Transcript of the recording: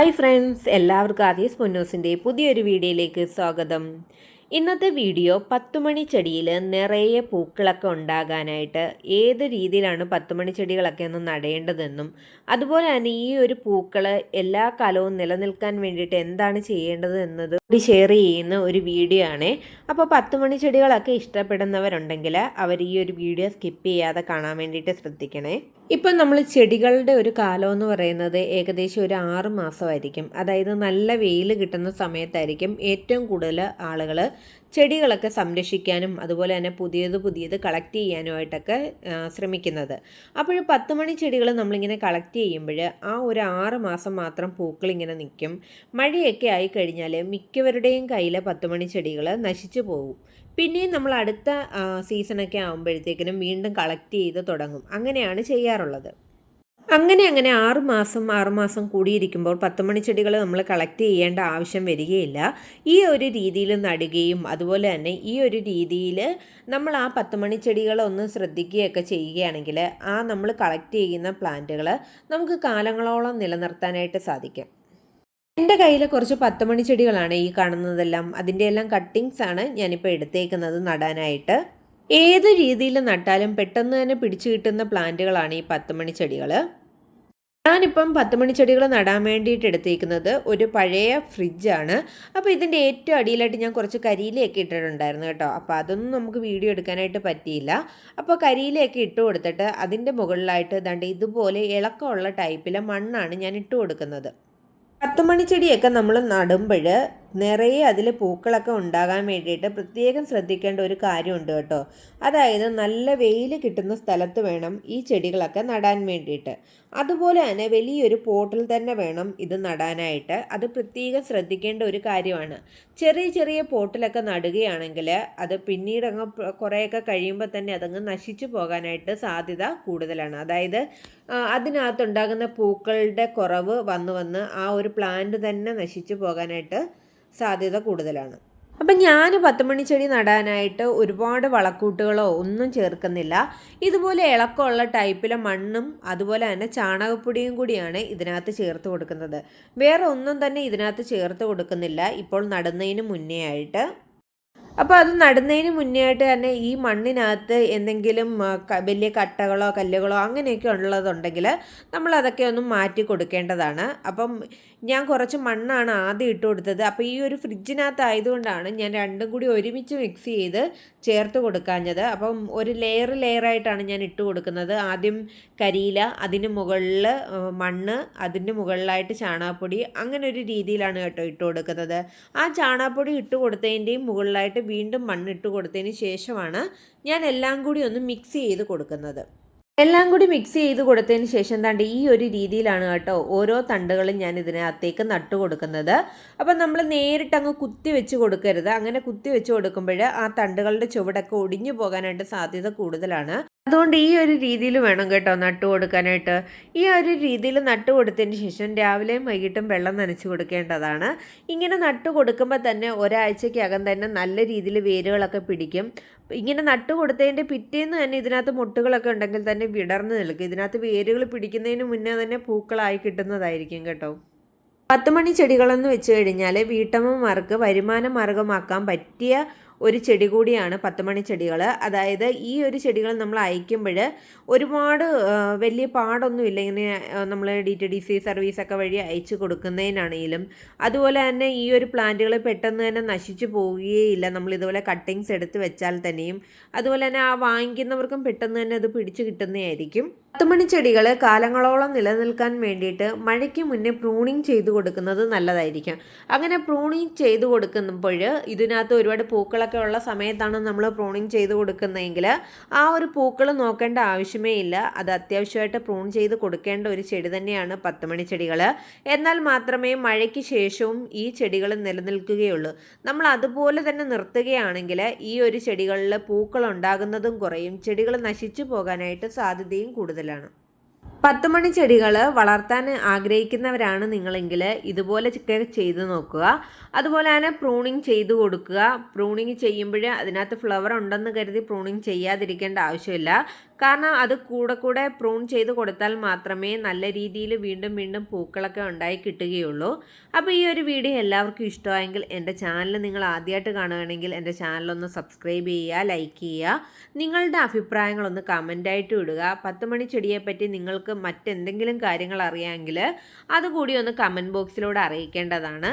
Hi friends എല്ലാവർക്കും ആദ്യം പൊന്നൂസിന്റെ പുതിയൊരു വീഡിയോയിലേക്ക് സ്വാഗതം. ഇന്നത്തെ വീഡിയോ പത്തുമണി ചെടിയിൽ നിറയെ പൂക്കളൊക്കെ ഉണ്ടാകാനായിട്ട് ഏത് രീതിയിലാണ് പത്തുമണി ചെടികളൊക്കെ ഒന്ന് നടേണ്ടതെന്നും അതുപോലെ തന്നെ ഈ ഒരു പൂക്കൾ എല്ലാ കാലവും നിലനിൽക്കാൻ വേണ്ടിയിട്ട് എന്താണ് ചെയ്യേണ്ടത് എന്നത് കൂടി ഷെയർ ചെയ്യുന്ന ഒരു വീഡിയോ ആണ്. അപ്പോൾ പത്തുമണി ചെടികളൊക്കെ ഇഷ്ടപ്പെടുന്നവരുണ്ടെങ്കിൽ അവർ ഈ ഒരു വീഡിയോ സ്കിപ്പ് ചെയ്യാതെ കാണാൻ വേണ്ടിയിട്ട് ശ്രദ്ധിക്കണേ. ഇപ്പം നമ്മൾ ചെടികളുടെ ഒരു കാലം എന്ന് പറയുന്നത് ഏകദേശം ഒരു ആറ് മാസമായിരിക്കും. അതായത് നല്ല വെയിൽ കിട്ടുന്ന സമയത്തായിരിക്കും ഏറ്റവും കൂടുതൽ ആളുകൾ ചെടികളൊക്കെ സംരക്ഷിക്കാനും അതുപോലെ തന്നെ പുതിയത് പുതിയത് കളക്ട് ചെയ്യാനുമായിട്ടൊക്കെ ശ്രമിക്കുന്നത്. അപ്പോൾ പത്ത് മണി ചെടികൾ നമ്മളിങ്ങനെ കളക്ട് ചെയ്യുമ്പോൾ ആ ഒരു ആറ് മാസം മാത്രം പൂക്കളിങ്ങനെ നിൽക്കും. മഴയൊക്കെ ആയിക്കഴിഞ്ഞാൽ മിക്കവരുടെയും കയ്യിലെ പത്ത് മണി ചെടികൾ നശിച്ചു പോകും. പിന്നെയും നമ്മൾ അടുത്ത സീസണൊക്കെ ആകുമ്പോഴത്തേക്കിനും വീണ്ടും കളക്ട് ചെയ്ത് തുടങ്ങും. അങ്ങനെയാണ് ചെയ്യാറുള്ളത്. അങ്ങനെ അങ്ങനെ ആറുമാസം ആറുമാസം ആറ് മാസം കൂടിയിരിക്കുമ്പോൾ പത്ത് മണിച്ചെടികൾ നമ്മൾ കളക്ട് ചെയ്യേണ്ട ആവശ്യം വരികയില്ല. ഈ ഒരു രീതിയിൽ നടുകയും അതുപോലെ തന്നെ ഈ ഒരു രീതിയിൽ നമ്മൾ ആ പത്ത് മണിച്ചെടികൾ ഒന്ന് ശ്രദ്ധിക്കുകയൊക്കെ ചെയ്യുകയാണെങ്കിൽ ആ നമ്മൾ കളക്ട് ചെയ്യുന്ന പ്ലാന്റുകൾ നമുക്ക് കാലങ്ങളോളം നിലനിർത്താനായിട്ട് സാധിക്കും. എന്റെ കയ്യിൽ കുറച്ച് പത്ത് മണി ചെടികളാണ് ഈ കാണുന്നതെല്ലാം. അതിന്റെ എല്ലാം കട്ടിങ്സ് ആണ് ഞാനിപ്പോൾ എടുത്തേക്കുന്നത് നടാനായിട്ട്. ഏത് രീതിയിൽ നട്ടാലും പെട്ടെന്ന് തന്നെ പിടിച്ചു കിട്ടുന്ന പ്ലാന്റുകളാണ് ഈ പത്ത് മണി ചെടികൾ ഞാനിപ്പം പത്ത് മണി ചെടികൾ നടാൻ വേണ്ടിയിട്ട് എടുത്തേക്കുന്നത് ഒരു പഴയ ഫ്രിഡ്ജാണ് അപ്പോൾ ഇതിന്റെ ഏറ്റവും അടിയിലായിട്ട് ഞാൻ കുറച്ച് കരിയിലയൊക്കെ ഇട്ടിട്ടുണ്ടായിരുന്നു കേട്ടോ. അപ്പോൾ അതൊന്നും നമുക്ക് വീഡിയോ എടുക്കാനായിട്ട് പറ്റിയില്ല. അപ്പോൾ കരിയിലയൊക്കെ ഇട്ട് കൊടുത്തിട്ട് അതിന്റെ മുകളിലായിട്ട് ദണ്ട് ഇതുപോലെ ഇളക്കമുള്ള ടൈപ്പിലെ മണ്ണാണ് ഞാൻ ഇട്ട് കൊടുക്കുന്നത്. പത്തുമണി ചെടിയൊക്കെ നമ്മൾ നടുമ്പോൾ നിറയെ അതിൽ പൂക്കളൊക്കെ ഉണ്ടാകാൻ വേണ്ടിയിട്ട് പ്രത്യേകം ശ്രദ്ധിക്കേണ്ട ഒരു കാര്യമുണ്ട് കേട്ടോ. അതായത് നല്ല വെയിൽ കിട്ടുന്ന സ്ഥലത്ത് വേണം ഈ ചെടികളൊക്കെ നടാൻ വേണ്ടിയിട്ട്. അതുപോലെ തന്നെ വലിയൊരു പോട്ടിൽ തന്നെ വേണം ഇത് നടാനായിട്ട്. അത് പ്രത്യേകം ശ്രദ്ധിക്കേണ്ട ഒരു കാര്യമാണ്. ചെറിയ ചെറിയ പോട്ടിലൊക്കെ നടുകയാണെങ്കിൽ അത് പിന്നീട് അങ്ങ് കുറേയൊക്കെ കഴിയുമ്പോൾ തന്നെ അതങ്ങ് നശിച്ചു പോകാനായിട്ട് സാധ്യത കൂടുതലാണ്. അതായത് അതിനകത്തുണ്ടാകുന്ന പൂക്കളുടെ കുറവ് വന്ന് വന്ന് ആ ഒരു പ്ലാന്റ് തന്നെ നശിച്ചു പോകാനായിട്ട് സാധ്യത കൂടുതലാണ്. അപ്പം ഞാൻ പത്തുമണി ചെടി നടാനായിട്ട് ഒരുപാട് വളക്കൂട്ടുകളോ ഒന്നും ചേർക്കുന്നില്ല. ഇതുപോലെ ഇളക്കമുള്ള ടൈപ്പിലെ മണ്ണും അതുപോലെ തന്നെ ചാണകപ്പൊടിയും കൂടിയാണ് ഇതിനകത്ത് ചേർത്ത് കൊടുക്കുന്നത്. വേറെ ഒന്നും തന്നെ ഇതിനകത്ത് ചേർത്ത് കൊടുക്കുന്നില്ല. ഇപ്പോൾ നടുന്നതിന് മുന്നേ ആയിട്ട്. അപ്പോൾ അത് നടുന്നതിന് മുന്നേ ആയിട്ട് തന്നെ ഈ മണ്ണിനകത്ത് എന്തെങ്കിലും വലിയ കട്ടകളോ കല്ലുകളോ അങ്ങനെയൊക്കെ ഉള്ളതുണ്ടെങ്കിൽ നമ്മൾ അതൊക്കെ ഒന്ന് മാറ്റി കൊടുക്കേണ്ടതാണ്. അപ്പം ഞാൻ കുറച്ച് മണ്ണാണ് ആദ്യം ഇട്ട് കൊടുത്തത്. അപ്പോൾ ഈ ഒരു ഫ്രിഡ്ജിനകത്ത് ആയതുകൊണ്ടാണ് ഞാൻ രണ്ടും കൂടി ഒരുമിച്ച് മിക്സ് ചെയ്ത് ചേർത്ത് കൊടുക്കാഞ്ഞത്. അപ്പം ഒരു ലെയർ ലെയറായിട്ടാണ് ഞാൻ ഇട്ട് കൊടുക്കുന്നത്. ആദ്യം കരിയില അതിന് മുകളിൽ മണ്ണ് അതിന് മുകളിലായിട്ട് ചാണകപ്പൊടി അങ്ങനെ ഒരു രീതിയിലാണ് കേട്ടോ ഇട്ട് കൊടുക്കുന്നത്. ആ ചാണകപ്പൊടി ഇട്ട് കൊടുത്തതിന്റെയും മുകളിലായിട്ട് വീണ്ടും മണ്ണിട്ട് കൊടുത്തതിന് ശേഷമാണ് ഞാൻ എല്ലാം കൂടി ഒന്ന് മിക്സ് ചെയ്ത് കൊടുക്കുന്നത്. എല്ലാം കൂടി മിക്സ് ചെയ്ത് കൊടുത്തതിന് ശേഷം താണ്ട് ഈ ഒരു രീതിയിലാണ് കേട്ടോ ഓരോ തണ്ടുകളും ഞാൻ ഇതിനകത്തേക്ക് നട്ടു കൊടുക്കുന്നത്. അപ്പം നമ്മൾ നേരിട്ട് അങ്ങ് കുത്തി വെച്ച് കൊടുക്കരുത്. അങ്ങനെ കുത്തി വെച്ച് കൊടുക്കുമ്പോൾ ആ തണ്ടുകളുടെ ചുവടൊക്കെ ഒടിഞ്ഞു പോകാനായിട്ട് സാധ്യത കൂടുതലാണ്. അതുകൊണ്ട് ഈ ഒരു രീതിയിൽ വേണം കേട്ടോ നട്ടു കൊടുക്കാനായിട്ട്. ഈ ഒരു രീതിയിൽ നട്ടു കൊടുത്തതിന് ശേഷം രാവിലെയും വൈകിട്ടും വെള്ളം നനച്ച് കൊടുക്കേണ്ടതാണ്. ഇങ്ങനെ നട്ടു കൊടുക്കുമ്പോൾ തന്നെ ഒരാഴ്ചക്കകം തന്നെ നല്ല രീതിയിൽ വേരുകളൊക്കെ പിടിക്കും. ഇങ്ങനെ നട്ടു കൊടുത്തതിന്റെ പിറ്റേന്ന് തന്നെ ഇതിനകത്ത് മുട്ടുകളൊക്കെ ഉണ്ടെങ്കിൽ തന്നെ വിടർന്ന് നിൽക്കും. ഇതിനകത്ത് വേരുകൾ പിടിക്കുന്നതിന് മുന്നേ തന്നെ പൂക്കളായി കിട്ടുന്നതായിരിക്കും കേട്ടോ. പത്ത് മണി ചെടികളെന്ന് വെച്ച് കഴിഞ്ഞാൽ വീട്ടമ്മമാർക്ക് വരുമാന മാർഗമാക്കാൻ പറ്റിയ ഒരു ചെടി കൂടിയാണ് പത്തുമണി ചെടികൾ അതായത് ഈ ഒരു ചെടികൾ നമ്മൾ അയക്കുമ്പോൾ ഒരുപാട് വലിയ പാടൊന്നുമില്ല ഇങ്ങനെ നമ്മൾ ഡി ടി ഡി സി സർവീസൊക്കെ വഴി അയച്ചു കൊടുക്കുന്നതിനാണെങ്കിലും. അതുപോലെ തന്നെ ഈ ഒരു പ്ലാന്റുകൾ പെട്ടെന്ന് തന്നെ നശിച്ചു പോവുകയില്ല. നമ്മൾ ഇതുപോലെ കട്ടിങ്സ് എടുത്ത് വെച്ചാൽ തന്നെയും. അതുപോലെ തന്നെ ആ വാങ്ങിക്കുന്നവർക്കും പെട്ടെന്ന് തന്നെ അത് പിടിച്ചു കിട്ടുന്നതായിരിക്കും. പത്തുമണി ചെടികൾ കാലങ്ങളോളം നിലനിൽക്കാൻ വേണ്ടിയിട്ട് മഴയ്ക്ക് മുന്നേ പ്രൂണിങ് ചെയ്തു കൊടുക്കുന്നത് നല്ലതായിരിക്കും. അങ്ങനെ പ്രൂണിങ് ചെയ്തു കൊടുക്കുമ്പോൾ ഇതിനകത്ത് ഒരുപാട് പൂക്കളൊക്കെ ഉള്ള സമയത്താണ് നമ്മൾ പ്രൂണിങ് ചെയ്ത് കൊടുക്കുന്നതെങ്കിൽ ആ ഒരു പൂക്കൾ നോക്കേണ്ട ആവശ്യമേ ഇല്ല. അത് അത്യാവശ്യമായിട്ട് പ്രൂൺ ചെയ്ത് കൊടുക്കേണ്ട ഒരു ചെടി തന്നെയാണ് പത്തുമണി ചെടികൾ. എന്നാൽ മാത്രമേ മഴയ്ക്ക് ശേഷവും ഈ ചെടികൾ നിലനിൽക്കുകയുള്ളൂ. നമ്മൾ അതുപോലെ തന്നെ നിർത്തുകയാണെങ്കിൽ ഈ ഒരു ചെടികളിൽ പൂക്കൾ ഉണ്ടാകുന്നതും കുറയും. ചെടികൾ നശിച്ചു പോകാനായിട്ട് സാധ്യതയും കൂടുതലാണ്. പത്ത് മണി ചെടികൾ വളർത്താൻ ആഗ്രഹിക്കുന്നവരാണ് നിങ്ങളെങ്കിൽ ഇതുപോലെ ചെയ്ത് നോക്കുക. അതുപോലെ തന്നെ പ്രൂണിങ് ചെയ്ത് കൊടുക്കുക. പ്രൂണിങ് ചെയ്യുമ്പോൾ അതിനകത്ത് ഫ്ലവർ ഉണ്ടെന്ന് കരുതി പ്രൂണിങ് ചെയ്യാതിരിക്കേണ്ട ആവശ്യമില്ല. കാരണം അത് കൂടെ കൂടെ പ്രൂൺ ചെയ്ത് കൊടുത്താൽ മാത്രമേ നല്ല രീതിയിൽ വീണ്ടും വീണ്ടും പൂക്കളൊക്കെ ഉണ്ടായി കിട്ടുകയുള്ളൂ. അപ്പോൾ ഈ ഒരു വീഡിയോ എല്ലാവർക്കും ഇഷ്ടമായെങ്കിൽ എന്റെ ചാനൽ നിങ്ങൾ ആദ്യമായിട്ട് കാണുകയാണെങ്കിൽ എന്റെ ചാനലൊന്ന് സബ്സ്ക്രൈബ് ചെയ്യുക ലൈക്ക് ചെയ്യുക. നിങ്ങളുടെ അഭിപ്രായങ്ങളൊന്ന് കമന്റായിട്ട് ഇടുക. പത്ത് മണി ചെടിയെപ്പറ്റി നിങ്ങൾക്ക് മറ്റെന്തെങ്കിലും കാര്യങ്ങൾ അറിയാമെങ്കിൽ അതുകൂടി ഒന്ന് കമന്റ് ബോക്സിലൂടെ അറിയിക്കേണ്ടതാണ്.